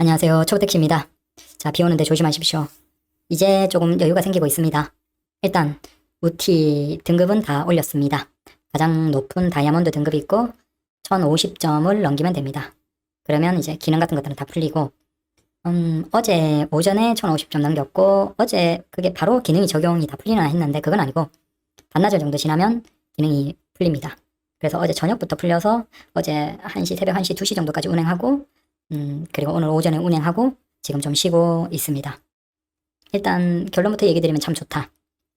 안녕하세요. 초보택시입니다. 자, 비 오는데 조심하십시오. 이제 조금 여유가 생기고 있습니다. 일단, 우티 등급은 다 올렸습니다. 가장 높은 다이아몬드 등급이 있고, 1050점을 넘기면 됩니다. 그러면 이제 기능 같은 것들은 다 풀리고, 음, 어제 오전에 1050점 넘겼고, 어제 그게 바로 기능이 적용이 다 풀리나 했는데, 그건 아니고, 반나절 정도 지나면 기능이 풀립니다. 그래서 어제 저녁부터 풀려서, 어제 1시, 새벽 1시, 2시 정도까지 운행하고, 음, 그리고 오늘 오전에 운행하고 지금 좀 쉬고 있습니다. 일단 결론부터 얘기 드리면 참 좋다.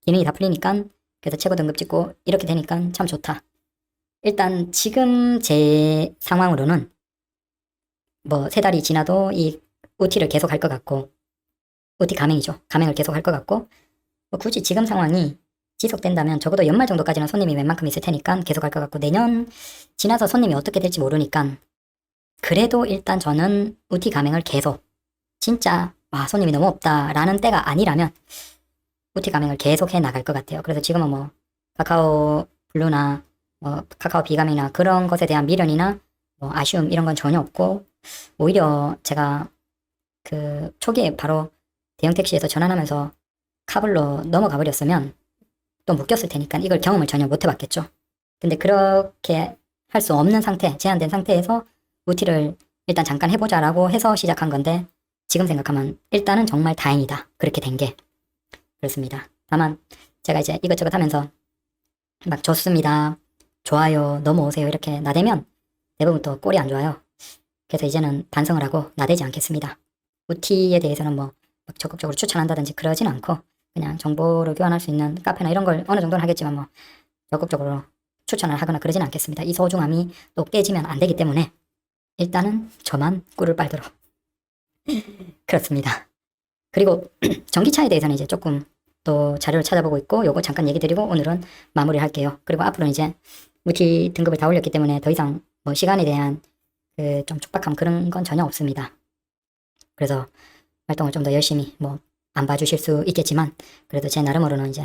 기능이 다 풀리니까 그래서 최고 등급 찍고 이렇게 되니까 참 좋다. 일단 지금 제 상황으로는 뭐 세 달이 지나도 이 OT를 계속 할 것 같고 OT 가맹이죠. 가맹을 계속 할 것 같고 뭐 굳이 지금 상황이 지속된다면 적어도 연말 정도까지는 손님이 웬만큼 있을 테니까 계속 할 것 같고 내년 지나서 손님이 어떻게 될지 모르니까 그래도 일단 저는 우티 가맹을 계속 진짜 와 손님이 너무 없다라는 때가 아니라면 우티 가맹을 계속 해 나갈 것 같아요. 그래서 지금은 뭐 카카오 블루나 뭐 카카오 비가맹이나 그런 것에 대한 미련이나 뭐 아쉬움 이런 건 전혀 없고 오히려 제가 그 초기에 바로 대형 택시에서 전환하면서 카블로 넘어가 버렸으면 또 묶였을 테니까 이걸 경험을 전혀 못 해봤겠죠. 근데 그렇게 할 수 없는 상태, 제한된 상태에서 우티를 일단 잠깐 해보자라고 해서 시작한 건데 지금 생각하면 일단은 정말 다행이다. 그렇게 된 게. 그렇습니다. 다만 제가 이제 이것저것 하면서 막 좋습니다. 좋아요. 넘어오세요. 이렇게 나대면 대부분 또 꼴이 안 좋아요. 그래서 이제는 반성을 하고 나대지 않겠습니다. 우티에 대해서는 뭐막 적극적으로 추천한다든지 그러진 않고 그냥 정보를 교환할 수 있는 카페나 이런 걸 어느 정도는 하겠지만 뭐 적극적으로 추천을 하거나 그러진 않겠습니다. 이 소중함이 또 깨지면 안 되기 때문에 일단은 저만 꿀을 빨도록. 그렇습니다. 그리고 전기차에 대해서는 이제 조금 또 자료를 찾아보고 있고 요거 잠깐 얘기 드리고 오늘은 마무리 할게요. 그리고 앞으로는 이제 무티 등급을 다 올렸기 때문에 더 이상 뭐 시간에 대한 그 좀 촉박함 그런 건 전혀 없습니다. 그래서 활동을 좀 더 열심히 뭐 안 봐주실 수 있겠지만 그래도 제 나름으로는 이제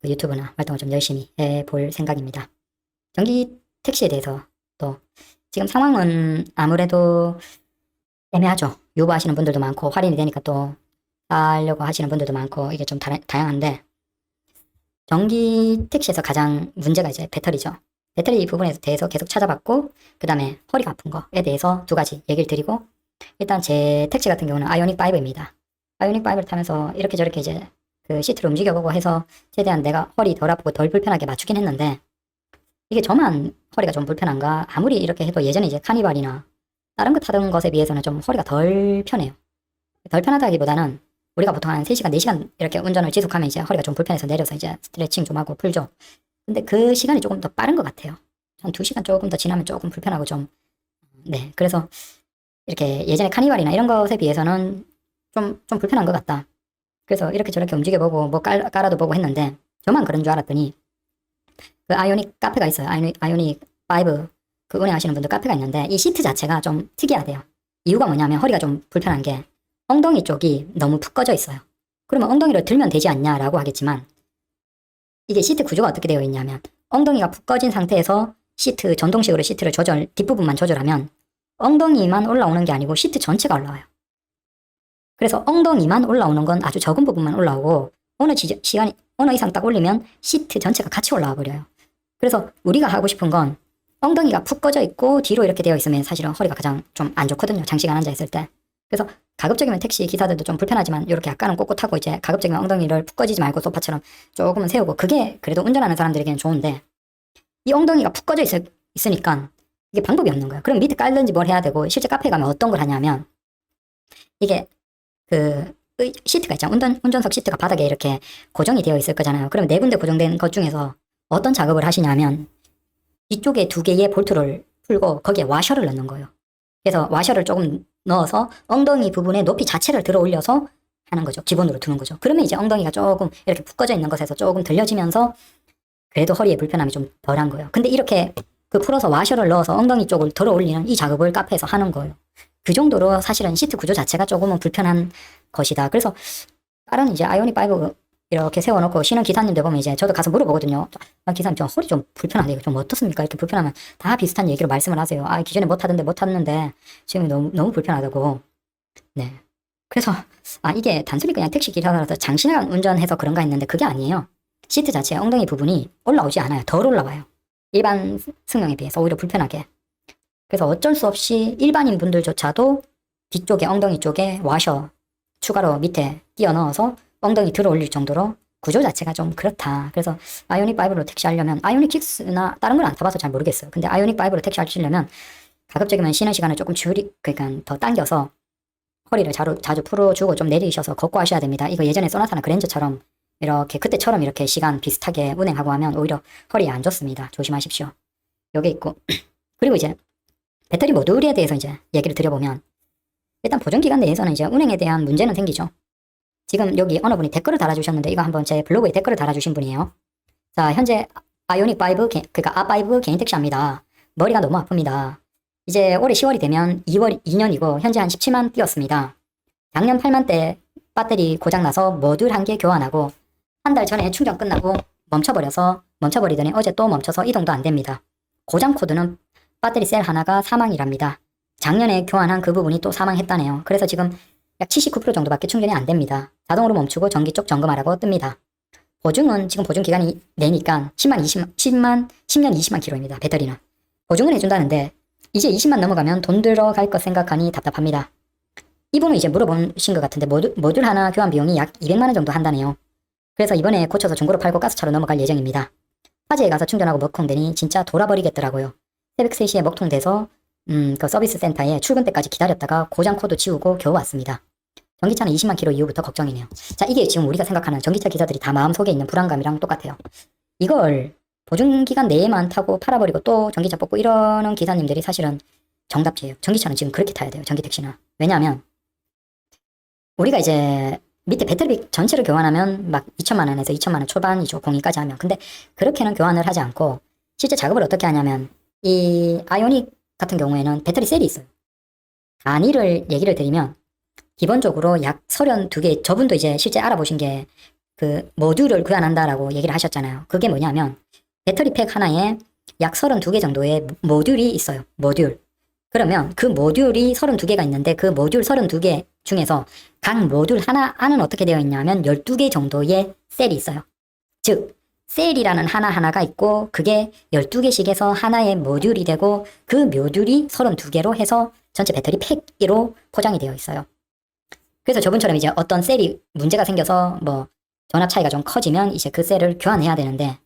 그 유튜브나 활동을 좀 열심히 해볼 생각입니다. 전기 택시에 대해서 또 지금 상황은 아무래도 애매하죠. 요구하시는 분들도 많고 할인이 되니까 또 사려고 하시는 분들도 많고 이게 좀 다, 다양한데 전기 택시에서 가장 문제가 이제 배터리죠. 배터리 부분에 대해서 계속 찾아봤고 그 다음에 허리가 아픈 거에 대해서 두 가지 얘기를 드리고 일단 제 택시 같은 경우는 아이오닉 5입니다. 아이오닉 5를 타면서 이렇게 저렇게 이제 그 시트를 움직여보고 해서 최대한 내가 허리 덜 아프고 덜 불편하게 맞추긴 했는데 이게 저만 허리가 좀 불편한가? 아무리 이렇게 해도 예전에 이제 카니발이나 다른 거 타던 것에 비해서는 좀 허리가 덜 편해요. 덜 편하다기보다는 우리가 보통 한 3시간, 4시간 이렇게 운전을 지속하면 이제 허리가 좀 불편해서 내려서 이제 스트레칭 좀 하고 풀죠. 근데 그 시간이 조금 더 빠른 것 같아요. 한 2시간 조금 더 지나면 조금 불편하고 좀, 네. 그래서 이렇게 예전에 카니발이나 이런 것에 비해서는 좀, 좀 불편한 것 같다. 그래서 이렇게 저렇게 움직여보고 뭐 깔, 깔아도 보고 했는데 저만 그런 줄 알았더니 그 아이오닉 카페가 있어요. 아이오닉, 아이오닉 5 그 운행하시는 분들 카페가 있는데 이 시트 자체가 좀 특이하대요. 이유가 뭐냐면 허리가 좀 불편한 게 엉덩이 쪽이 너무 푹 꺼져 있어요. 그러면 엉덩이를 들면 되지 않냐라고 하겠지만 이게 시트 구조가 어떻게 되어 있냐면 엉덩이가 푹 꺼진 상태에서 시트 전동식으로 시트를 조절 뒷부분만 조절하면 엉덩이만 올라오는 게 아니고 시트 전체가 올라와요. 그래서 엉덩이만 올라오는 건 아주 적은 부분만 올라오고 어느 지, 시간이 어느 이상 딱 올리면 시트 전체가 같이 올라와 버려요. 그래서 우리가 하고 싶은 건 엉덩이가 푹 꺼져 있고 뒤로 이렇게 되어 있으면 사실은 허리가 가장 좀 안 좋거든요. 장시간 앉아 있을 때. 그래서 가급적이면 택시 기사들도 좀 불편하지만 이렇게 약간은 꼿꼿하고 이제 가급적이면 엉덩이를 푹 꺼지지 말고 소파처럼 조금은 세우고 그게 그래도 운전하는 사람들에게는 좋은데 이 엉덩이가 푹 꺼져 있, 있으니까 이게 방법이 없는 거예요. 그럼 밑에 깔든지 뭘 해야 되고 실제 카페 가면 어떤 걸 하냐면 이게 그 의- 시트가 있잖아요. 운전, 운전석 시트가 바닥에 이렇게 고정이 되어 있을 거잖아요. 그럼 네 군데 고정된 것 중에서 어떤 작업을 하시냐면 이쪽에 두 개의 볼트를 풀고 거기에 와셔를 넣는 거예요. 그래서 와셔를 조금 넣어서 엉덩이 부분의 높이 자체를 들어 올려서 하는 거죠. 기본으로 두는 거죠. 그러면 이제 엉덩이가 조금 이렇게 푹 꺼져 있는 것에서 조금 들려지면서 그래도 허리에 불편함이 좀 덜한 거예요. 근데 이렇게 그 풀어서 와셔를 넣어서 엉덩이 쪽을 들어 올리는 이 작업을 카페에서 하는 거예요. 그 정도로 사실은 시트 구조 자체가 조금은 불편한 것이다. 그래서 다른 이제 아이오닉 5 이렇게 세워놓고 쉬는 기사님들 보면 이제 저도 가서 물어보거든요. 아, 기사님 저 허리 좀 불편한데 이거 좀 어떻습니까? 이렇게 불편하면 다 비슷한 얘기로 말씀을 하세요. 아 기존에 못 타던데 못 탔는데 지금 너무 너무 불편하다고. 네. 그래서 아 이게 단순히 그냥 택시 기사라서 장시간 운전해서 그런가 했는데 그게 아니에요. 시트 자체 엉덩이 부분이 올라오지 않아요. 덜 올라와요. 일반 승용에 비해서 오히려 불편하게. 그래서 어쩔 수 없이 일반인 분들조차도 뒤쪽에 엉덩이 쪽에 와셔 추가로 밑에 끼워 넣어서 엉덩이 들어 올릴 정도로 구조 자체가 좀 그렇다. 그래서 아이오닉 5로 택시 하려면 아이오닉 6나 다른 걸 안 타봐서 잘 모르겠어요. 근데 아이오닉 5로 택시 하시려면 가급적이면 쉬는 시간을 조금 줄이 그러니까 더 당겨서 허리를 자주, 자주 풀어주고 좀 내리셔서 걷고 하셔야 됩니다. 이거 예전에 소나타나 그랜저처럼 이렇게 그때처럼 이렇게 시간 비슷하게 운행하고 하면 오히려 허리에 안 좋습니다. 조심하십시오. 요게 있고 그리고 이제 배터리 모듈에 대해서 이제 얘기를 드려보면 일단 보존 기간 내에서는 이제 운행에 대한 문제는 생기죠. 지금 여기 어느 분이 댓글을 달아주셨는데 이거 한번 제 블로그에 댓글을 달아주신 분이에요. 자 현재 아이오닉 5 개, 그러니까 아5 개인 택시합니다. 머리가 너무 아픕니다. 이제 올해 10월이 되면 2월 2년이고 현재 한 17만 뛰었습니다. 작년 8만 때 배터리 고장나서 모듈 한 개 교환하고 한 달 전에 충전 끝나고 멈춰버려서 멈춰버리더니 어제 또 멈춰서 이동도 안 됩니다. 고장 코드는 배터리 셀 하나가 사망이랍니다. 작년에 교환한 그 부분이 또 사망했다네요. 그래서 지금 약 79% 정도밖에 충전이 안 됩니다. 자동으로 멈추고 전기 쪽 점검하라고 뜹니다. 보증은 지금 보증 기간이 내니까 10만 20만 10만 10년 20만 킬로입니다. 배터리는. 보증은 해준다는데 이제 20만 넘어가면 돈 들어갈 것 생각하니 답답합니다. 이분은 이제 물어보신 것 같은데 모듈, 모듈 하나 교환 비용이 약 200만 원 정도 한다네요. 그래서 이번에 고쳐서 중고로 팔고 가스차로 넘어갈 예정입니다. 화재에 가서 충전하고 먹통되니 진짜 돌아버리겠더라고요. 새벽 3시에 먹통돼서 음, 그 서비스 센터에 출근 때까지 기다렸다가 고장 코드 지우고 겨우 왔습니다. 전기차는 20만 킬로 이후부터 걱정이네요. 자, 이게 지금 우리가 생각하는 전기차 기사들이 다 마음속에 있는 불안감이랑 똑같아요. 이걸 보증기간 내에만 타고 팔아버리고 또 전기차 뽑고 이러는 기사님들이 사실은 정답지예요. 전기차는 지금 그렇게 타야 돼요. 전기 택시는. 왜냐하면 우리가 이제 밑에 배터리 전체를 교환하면 막 2천만 원에서 2천만 원 초반이죠. 공인까지 하면. 근데 그렇게는 교환을 하지 않고 실제 작업을 어떻게 하냐면 이 아이오닉 같은 경우에는 배터리 셀이 있어요. 단위를 얘기를 드리면 기본적으로 약 32개 저분도 이제 실제 알아보신 게 그 모듈을 교환한다라고 얘기를 하셨잖아요. 그게 뭐냐면 배터리 팩 하나에 약 32개 정도의 모듈이 있어요. 모듈. 그러면 그 모듈이 32개가 있는데 그 모듈 32개 중에서 각 모듈 하나 안은 어떻게 되어 있냐면 12개 정도의 셀이 있어요. 즉 셀이라는 하나하나가 있고 그게 12개씩에서 하나의 모듈이 되고 그 모듈이 32개로 해서 전체 배터리 팩으로 포장이 되어 있어요. 그래서 저분처럼 이제 어떤 셀이 문제가 생겨서 뭐 전압 차이가 좀 커지면 이제 그 셀을 교환해야 되는데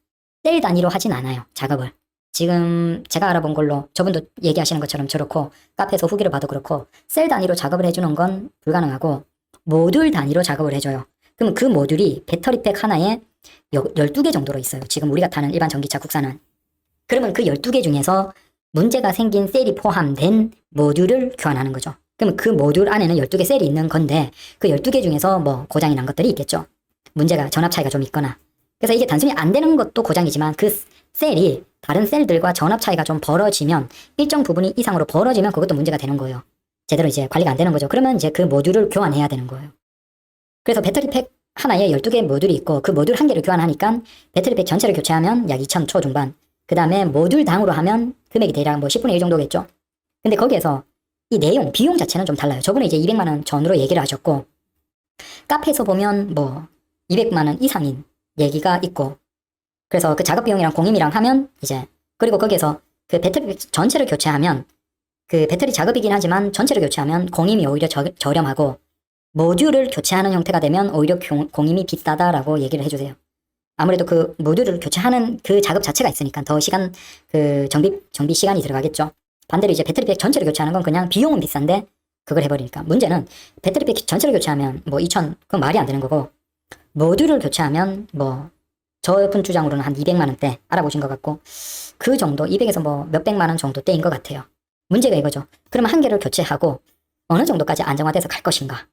셀 단위로 하진 않아요. 작업을. 지금 제가 알아본 걸로 저분도 얘기하시는 것처럼 저렇고 카페에서 후기를 봐도 그렇고 셀 단위로 작업을 해주는 건 불가능하고 모듈 단위로 작업을 해줘요. 그럼 그 모듈이 배터리 팩 하나에 12개 정도로 있어요. 지금 우리가 타는 일반 전기차 국산은. 그러면 그 12개 중에서 문제가 생긴 셀이 포함된 모듈을 교환하는 거죠. 그러면 그 모듈 안에는 12개 셀이 있는 건데 그 12개 중에서 뭐 고장이 난 것들이 있겠죠. 문제가 전압 차이가 좀 있거나. 그래서 이게 단순히 안 되는 것도 고장이지만 그 셀이 다른 셀들과 전압 차이가 좀 벌어지면 일정 부분이 이상으로 벌어지면 그것도 문제가 되는 거예요. 제대로 이제 관리가 안 되는 거죠. 그러면 이제 그 모듈을 교환해야 되는 거예요. 그래서 배터리 팩 하나에 12개 모듈이 있고 그 모듈 한 개를 교환하니까 배터리 팩 전체를 교체하면 약 2천 초중반. 그 다음에 모듈 당으로 하면 금액이 대략 뭐 10분의 1 정도겠죠. 근데 거기에서 이 내용, 비용 자체는 좀 달라요. 저번에 이제 200만원 전으로 얘기를 하셨고 카페에서 보면 뭐 200만원 이상인 얘기가 있고 그래서 그 작업 비용이랑 공임이랑 하면 이제 그리고 거기에서 그 배터리 전체를 교체하면 그 배터리 작업이긴 하지만 전체를 교체하면 공임이 오히려 저, 저렴하고 모듈을 교체하는 형태가 되면 오히려 공, 공임이 비싸다라고 얘기를 해주세요. 아무래도 그 모듈을 교체하는 그 작업 자체가 있으니까 더 시간 그 정비 정비 시간이 들어가겠죠. 반대로 이제 배터리팩 전체를 교체하는 건 그냥 비용은 비싼데 그걸 해버리니까 문제는 배터리팩 전체를 교체하면 뭐 2천 그건 말이 안 되는 거고 모듈을 교체하면 뭐 저분 주장으로는 한 200만 원대 알아보신 것 같고 그 정도 200에서 뭐 몇백만 원 정도 대인 것 같아요. 문제가 이거죠. 그러면 한 개를 교체하고 어느 정도까지 안정화돼서 갈 것인가?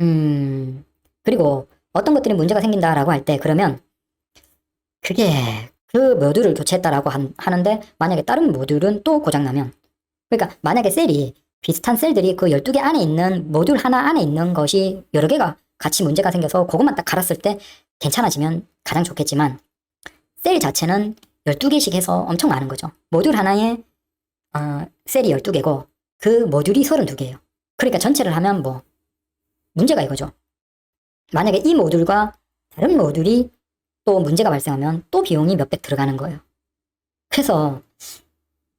음 그리고 어떤 것들이 문제가 생긴다라고 할 때 그러면 그게 그 모듈을 교체했다라고 한, 하는데 만약에 다른 모듈은 또 고장나면 그러니까 만약에 셀이 비슷한 셀들이 그 12개 안에 있는 모듈 하나 안에 있는 것이 여러 개가 같이 문제가 생겨서 그것만 딱 갈았을 때 괜찮아지면 가장 좋겠지만 셀 자체는 12개씩 해서 엄청 많은 거죠. 모듈 하나에 어, 셀이 12개고 그 모듈이 32개예요. 그러니까 전체를 하면 뭐 문제가 이거죠. 만약에 이 모듈과 다른 모듈이 또 문제가 발생하면 또 비용이 몇백 들어가는 거예요. 그래서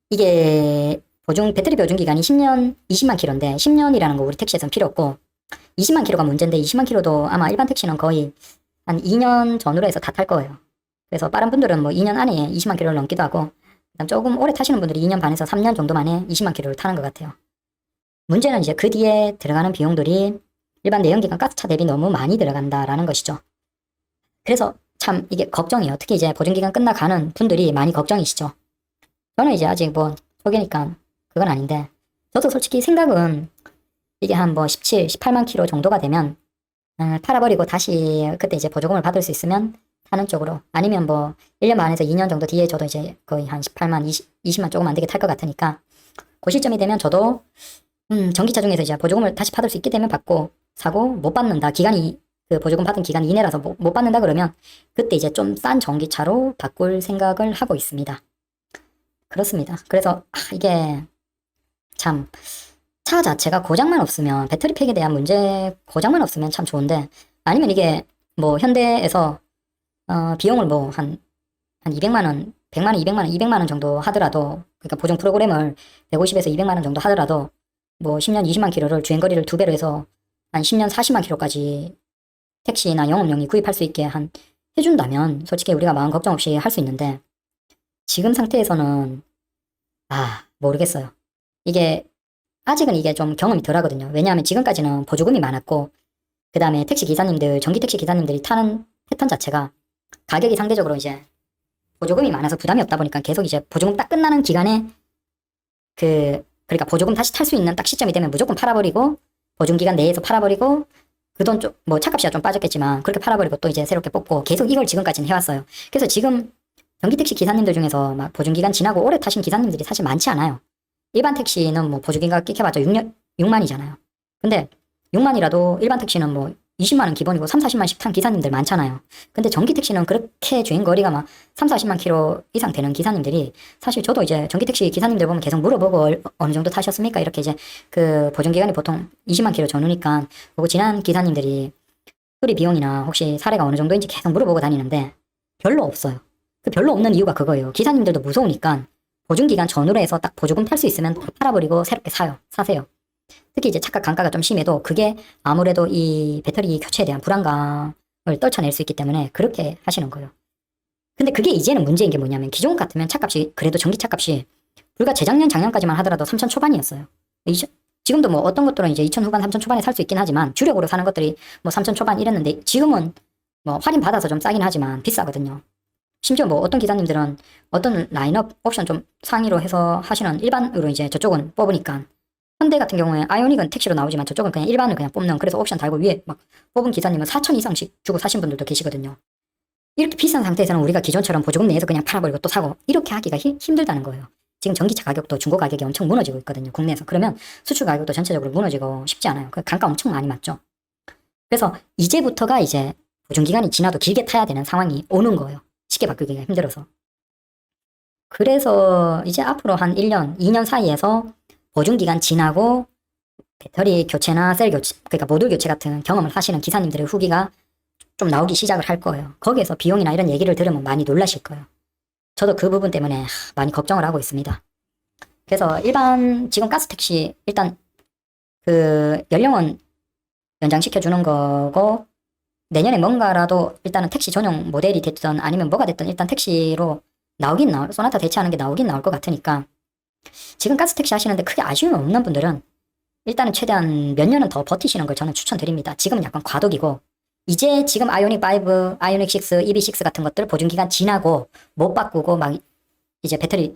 이게 보증 배터리 보증 기간이 10년 20만 킬로인데 10년이라는 거 우리 택시에서는 필요 없고 20만 킬로가 문제인데 20만 킬로도 아마 일반 택시는 거의 한 2년 전후로 해서 다 탈 거예요. 그래서 빠른 분들은 뭐 2년 안에 20만 킬로를 넘기도 하고 그다음 조금 오래 타시는 분들이 2년 반에서 3년 정도 만에 20만 킬로를 타는 것 같아요. 문제는 이제 그 뒤에 들어가는 비용들이 일반 내연기관 가스차 대비 너무 많이 들어간다라는 것이죠. 그래서 참 이게 걱정이에요. 특히 이제 보증기간 끝나가는 분들이 많이 걱정이시죠. 저는 이제 아직 뭐 초기니까 그건 아닌데 저도 솔직히 생각은 이게 한 뭐 17, 18만 킬로 정도가 되면 어, 팔아버리고 다시 그때 이제 보조금을 받을 수 있으면 하는 쪽으로 아니면 뭐 1년 반에서 2년 정도 뒤에 저도 이제 거의 한 18만, 20, 20 만 조금 안 되게 탈 것 같으니까 그 시점이 되면 저도 음, 전기차 중에서 이제 보조금을 다시 받을 수 있게 되면 받고 사고 못 받는다. 기간이 그 보조금 받은 기간 이내라서 못, 못 받는다 그러면 그때 이제 좀 싼 전기차로 바꿀 생각을 하고 있습니다. 그렇습니다. 그래서 아, 이게 참 차 자체가 고장만 없으면 배터리 팩에 대한 문제 고장만 없으면 참 좋은데 아니면 이게 뭐 현대에서 어, 비용을 뭐 한한 200만 원, 100만 원, 200만 원, 200만 원 정도 하더라도 그러니까 보증 프로그램을 150에서 200만 원 정도 하더라도 뭐 10년 20만 킬로를 주행 거리를 두 배로 해서 한 10년 40만 킬로까지 택시나 영업용이 구입할 수 있게 한 해준다면 솔직히 우리가 마음 걱정 없이 할 수 있는데 지금 상태에서는 아 모르겠어요. 이게 아직은 이게 좀 경험이 덜 하거든요. 왜냐하면 지금까지는 보조금이 많았고 그 다음에 택시 기사님들 전기 택시 기사님들이 타는 패턴 자체가 가격이 상대적으로 이제 보조금이 많아서 부담이 없다 보니까 계속 이제 보조금 딱 끝나는 기간에 그 그러니까 보조금 다시 탈 수 있는 딱 시점이 되면 무조건 팔아버리고 보증 기간 내에서 팔아버리고 그 돈 좀 뭐 차값이야 좀 빠졌겠지만 그렇게 팔아버리고 또 이제 새롭게 뽑고 계속 이걸 지금까지는 해왔어요. 그래서 지금 전기 택시 기사님들 중에서 막 보증 기간 지나고 오래 타신 기사님들이 사실 많지 않아요. 일반 택시는 뭐 보증 기간 끼켜봤자 6년 6만이잖아요. 근데 6만이라도 일반 택시는 뭐 20만 원 기본이고 3, 40만씩 탄 기사님들 많잖아요. 근데 전기 택시는 그렇게 주행 거리가 막 3, 40만 킬로 이상 되는 기사님들이 사실 저도 이제 전기 택시 기사님들 보면 계속 물어보고 얼- 어느 정도 타셨습니까? 이렇게 이제 그 보증 기간이 보통 20만 킬로 전후니까 보고 지난 기사님들이 수리 비용이나 혹시 사례가 어느 정도인지 계속 물어보고 다니는데 별로 없어요. 그 별로 없는 이유가 그거예요. 기사님들도 무서우니까 보증 기간 전후로 해서 딱 보조금 탈 수 있으면 다 팔아버리고 새롭게 사요. 사세요. 특히 이제 차가 강가가 좀 심해도 그게 아무래도 이 배터리 교체에 대한 불안감을 떨쳐낼 수 있기 때문에 그렇게 하시는 거예요. 근데 그게 이제는 문제인 게 뭐냐면 기존 같으면 차값이 그래도 전기차 값이 불과 재작년 작년까지만 하더라도 3천 초반이었어요. 지금도 뭐 어떤 것들은 이제 2천 후반, 3천 초반에 살 수 있긴 하지만 주력으로 사는 것들이 뭐 3천 초반 이랬는데 지금은 뭐 할인 받아서 좀 싸긴 하지만 비싸거든요. 심지어 뭐 어떤 기사님들은 어떤 라인업 옵션 좀 상위로 해서 하시는 일반으로 이제 저쪽은 뽑으니까 현대 같은 경우에 아이오닉은 택시로 나오지만 저쪽은 그냥 일반을 그냥 뽑는 그래서 옵션 달고 위에 막 뽑은 기사님은 4천 이상씩 주고 사신 분들도 계시거든요. 이렇게 비싼 상태에서는 우리가 기존처럼 보조금 내에서 그냥 팔아버리고 또 사고 이렇게 하기가 힘, 힘들다는 거예요. 지금 전기차 가격도 중고 가격이 엄청 무너지고 있거든요. 국내에서. 그러면 수출 가격도 전체적으로 무너지고 쉽지 않아요. 그 단가 엄청 많이 맞죠. 그래서 이제부터가 이제 보증 기간이 지나도 길게 타야 되는 상황이 오는 거예요. 쉽게 바꾸기가 힘들어서. 그래서 이제 앞으로 한 1년, 2년 사이에서 보증 기간 지나고 배터리 교체나 셀 교체, 그러니까 모듈 교체 같은 경험을 하시는 기사님들의 후기가 좀 나오기 시작을 할 거예요. 거기에서 비용이나 이런 얘기를 들으면 많이 놀라실 거예요. 저도 그 부분 때문에 하, 많이 걱정을 하고 있습니다. 그래서 일반 지금 가스 택시 일단 그 연령은 연장시켜 주는 거고 내년에 뭔가라도 일단은 택시 전용 모델이 됐든 아니면 뭐가 됐든 일단 택시로 나오긴 나올 소나타 대체하는 게 나오긴 나올 것 같으니까 지금 가스 택시 하시는데 크게 아쉬움이 없는 분들은 일단은 최대한 몇 년은 더 버티시는 걸 저는 추천드립니다. 지금은 약간 과도기고 이제 지금 아이오닉 5, 아이오닉 6, EV6 같은 것들 보증 기간 지나고 못 바꾸고 막 이제 배터리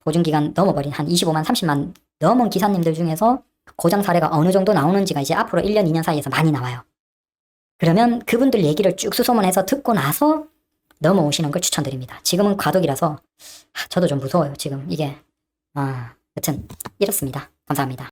보증 기간 넘어버린 한 25만, 30만 넘은 기사님들 중에서 고장 사례가 어느 정도 나오는지가 이제 앞으로 1년, 2년 사이에서 많이 나와요. 그러면 그분들 얘기를 쭉 수소문해서 듣고 나서 넘어오시는 걸 추천드립니다. 지금은 과도기라서 하, 저도 좀 무서워요. 지금 이게 아, 여튼 이렇습니다. 감사합니다.